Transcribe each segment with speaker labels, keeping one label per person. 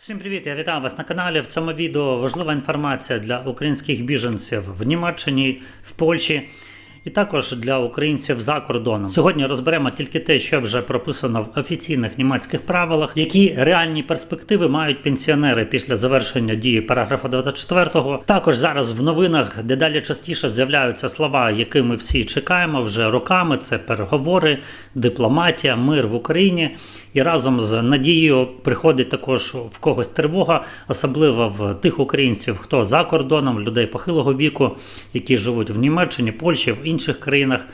Speaker 1: Всім привіт! Я вітаю вас на каналі. В цьому відео важлива інформація для українських біженців в Німеччині, в Польщі і також для українців за кордоном. Сьогодні розберемо тільки те, що вже прописано в офіційних німецьких правилах, які реальні перспективи мають пенсіонери після завершення дії параграфу 24. Також зараз в новинах дедалі частіше з'являються слова, які ми всі чекаємо вже роками. Це переговори, дипломатія, мир в Україні. І разом з надією приходить також в когось тривога, особливо в тих українців, хто за кордоном, людей похилого віку, які живуть в Німеччині, Польщі, в інших країнах.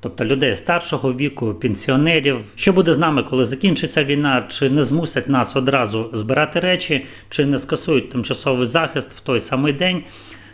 Speaker 1: Тобто людей старшого віку, пенсіонерів, що буде з нами, коли закінчиться війна, чи не змусять нас одразу збирати речі, чи не скасують тимчасовий захист в той самий день.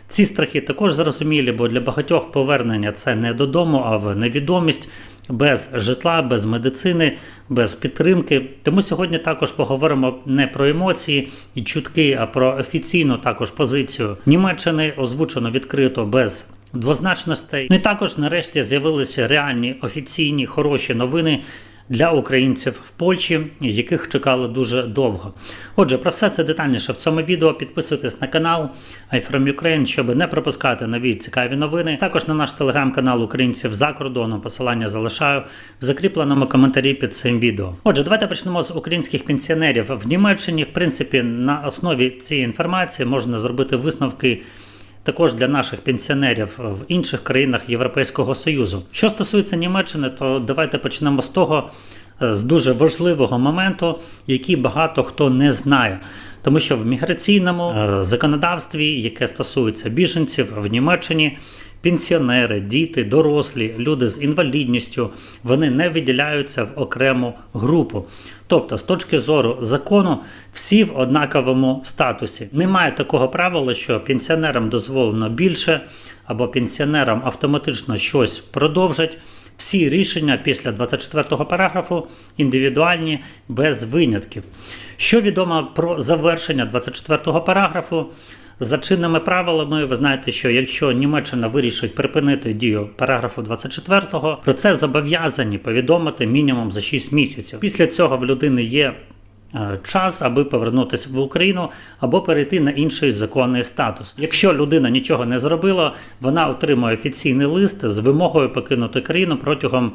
Speaker 1: Ці страхи також зрозумілі, бо для багатьох повернення це не додому, а в невідомість, без житла, без медицини, без підтримки. Тому сьогодні також поговоримо не про емоції і чутки, а про офіційну також позицію Німеччини, озвучено відкрито без двозначностей. Ну і також нарешті з'явилися реальні офіційні хороші новини. Для українців в Польщі, яких чекали дуже довго. Отже, про все це детальніше в цьому відео. Підписуйтесь на канал I from Ukraine, щоб не пропускати нові цікаві новини. Також на наш телеграм-канал Українців за кордоном. Посилання залишаю в закріпленому коментарі під цим відео. Отже, давайте почнемо з українських пенсіонерів в Німеччині. В принципі, на основі цієї інформації можна зробити висновки також для наших пенсіонерів в інших країнах Європейського Союзу. Що стосується Німеччини, то давайте почнемо з того, е, з дуже важливого моменту, який багато хто не знає. Тому що в міграційному е, законодавстві, яке стосується біженців в Німеччині, пенсіонери, діти, дорослі, люди з інвалідністю, вони не виділяються в окрему групу. Тобто, з точки зору закону, всі в однаковому статусі. Немає такого правила, що пенсіонерам дозволено більше, або пенсіонерам автоматично щось продовжать. Всі рішення після 24 параграфу індивідуальні без винятків. Що відомо про завершення 24 параграфу? За чинними правилами, ви знаєте, що якщо Німеччина вирішить припинити дію параграфу 24, про це зобов'язані повідомити мінімум за 6 місяців. Після цього в людини є е, час, аби повернутися в Україну або перейти на інший законний статус. Якщо людина нічого не зробила, вона отримує офіційний лист з вимогою покинути країну протягом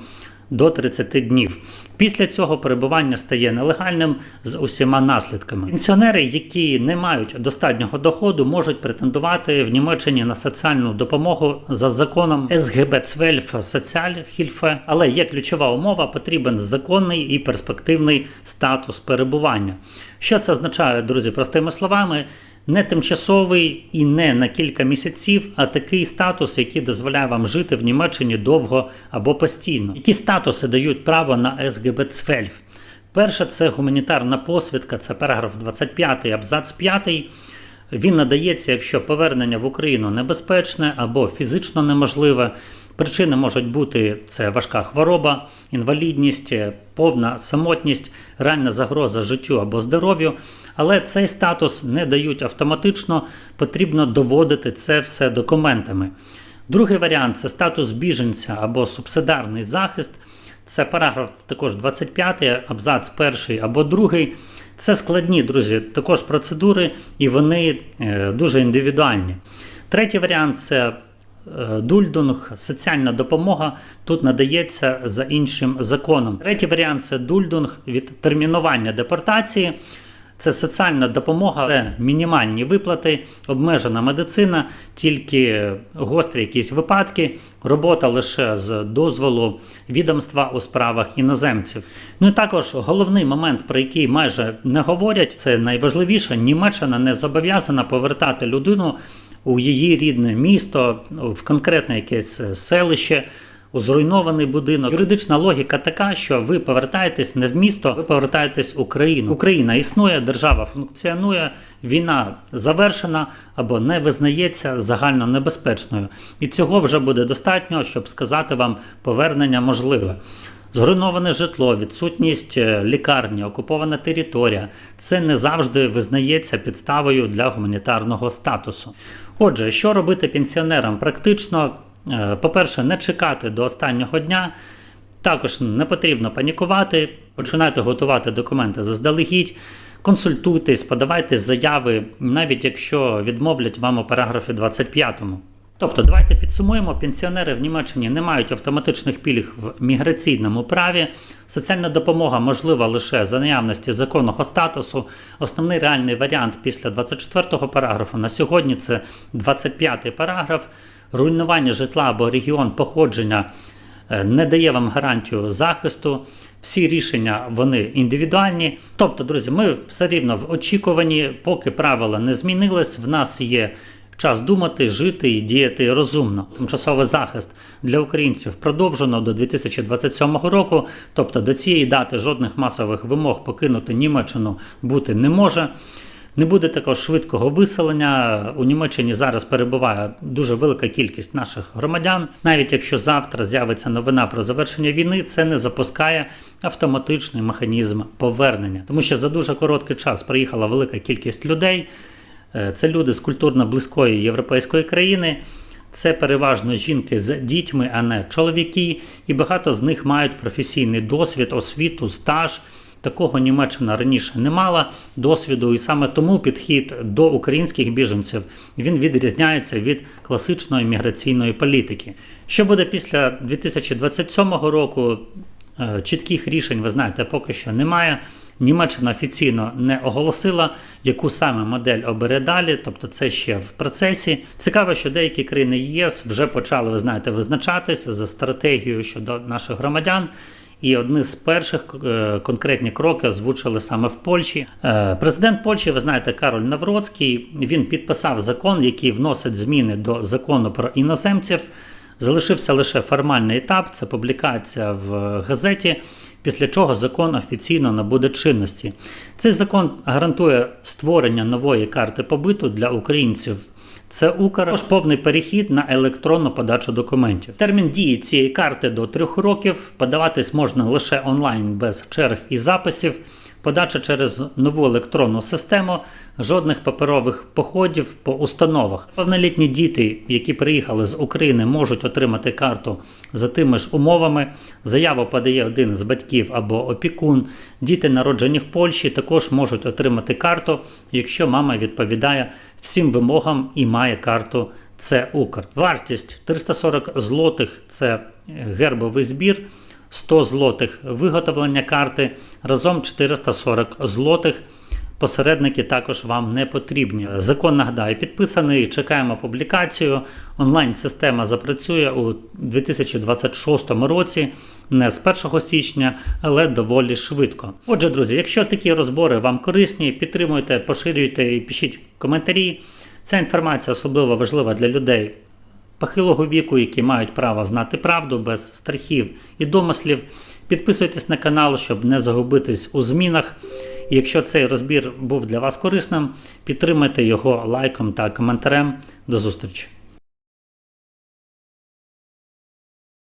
Speaker 1: до 30 днів. Після цього перебування стає нелегальним з усіма наслідками. Пенсіонери, які не мають достатнього доходу, можуть претендувати в Німеччині на соціальну допомогу за законом СГБ 12 Соціальхільфе, але є ключова умова: потрібен законний і перспективний статус перебування. Що це означає, друзі? Простими словами. Не тимчасовий і не на кілька місяців, а такий статус, який дозволяє вам жити в Німеччині довго або постійно. Які статуси дають право на СГБ 12? Перше, це гуманітарна посвідка, це параграф 25, абзац 5. Він надається, якщо повернення в Україну небезпечне або фізично неможливе. Причини можуть бути це важка хвороба, інвалідність, повна самотність, реальна загроза життю або здоров'ю. Але цей статус не дають автоматично, потрібно доводити це все документами. Другий варіант це статус біженця або субсидарний захист. Це параграф також 25, абзац перший або другий. Це складні, друзі, також процедури, і вони е, дуже індивідуальні. Третій варіант це дульдунг, соціальна допомога тут надається за іншим законом. Третій варіант це дульдунг від термінування депортації. Це соціальна допомога, це мінімальні виплати, обмежена медицина, тільки гострі якісь випадки, робота лише з дозволу відомства у справах іноземців. Ну і також головний момент, про який майже не говорять, це найважливіше: Німеччина не зобов'язана повертати людину у її рідне місто, в конкретне якесь селище у зруйнований будинок. Юридична логіка така, що ви повертаєтесь не в місто, ви повертаєтесь в Україну. Україна існує, держава функціонує, війна завершена або не визнається загально небезпечною. І цього вже буде достатньо, щоб сказати вам повернення можливе. Зруйноване житло, відсутність е, лікарні, окупована територія це не завжди визнається підставою для гуманітарного статусу. Отже, що робити пенсіонерам? Практично Е, по-перше, не чекати до останнього дня. Також не потрібно панікувати, починайте готувати документи заздалегідь. консультуйтесь, подавайте заяви, навіть якщо відмовлять вам у параграфі 25. Тобто, давайте підсумуємо: пенсіонери в Німеччині не мають автоматичних пільг в міграційному праві. Соціальна допомога можлива лише за наявності законного статусу. Основний реальний варіант після 24-го параграфу на сьогодні це 25-й параграф. Руйнування житла або регіон походження е, не дає вам гарантію захисту. Всі рішення вони індивідуальні. Тобто, друзі, ми все рівно в очікуванні, поки правила не змінились, в нас є час думати, жити і діяти розумно. Тимчасовий захист для українців продовжено до 2027 року. Тобто до цієї дати жодних масових вимог покинути Німеччину бути не може. Не буде також швидкого виселення. У Німеччині зараз перебуває дуже велика кількість наших громадян. Навіть якщо завтра з'явиться новина про завершення війни, це не запускає автоматичний механізм повернення, тому що за дуже короткий час приїхала велика кількість людей. Е, Це люди з культурно близької європейської країни. Це переважно жінки з дітьми, а не чоловіки, і багато з них мають професійний досвід, освіту, стаж. Такого Німеччина раніше не мала досвіду, і саме тому підхід до українських біженців він відрізняється від класичної міграційної політики. Що буде після 2027 року? Е, Чітких рішень, ви знаєте, поки що немає. Німеччина офіційно не оголосила, яку саме модель обере далі, тобто це ще в процесі. Цікаво, що деякі країни ЄС вже почали, ви знаєте, визначатися за стратегією щодо наших громадян. І одні з перших е, конкретні кроки озвучили саме в Польщі. Е, Президент Польщі, ви знаєте, Кароль Навроцький, він підписав закон, який вносить зміни до закону про іноземців. Залишився лише формальний етап це публікація в газеті. Після чого закон офіційно набуде чинності. Цей закон гарантує створення нової карти побиту для українців. Це Укр, також повний перехід на електронну подачу документів. Термін дії цієї карти до трьох років. Подаватись можна лише онлайн без черг і записів. Подача через нову електронну систему, жодних паперових походів по установах. Повнолітні діти, які приїхали з України, можуть отримати карту за тими ж умовами. Заяву подає один з батьків або опікун. Діти, народжені в Польщі, також можуть отримати карту, якщо мама відповідає всім вимогам і має карту. Це Укр. Вартість 340 злотих це гербовий збір. 100 злотих виготовлення карти, разом 440 злотих. Посередники також вам не потрібні. Закон нагадаю, підписаний. Чекаємо публікацію. Онлайн-система запрацює у 2026 році, не з 1 січня, але доволі швидко. Отже, друзі, якщо такі розбори вам корисні, підтримуйте, поширюйте і пишіть коментарі. Ця інформація особливо важлива для людей похилого віку, які мають право знати правду без страхів і домислів. Підписуйтесь на канал, щоб не загубитись у змінах. І якщо цей розбір був для вас корисним, підтримайте його лайком та коментарем. До зустрічі!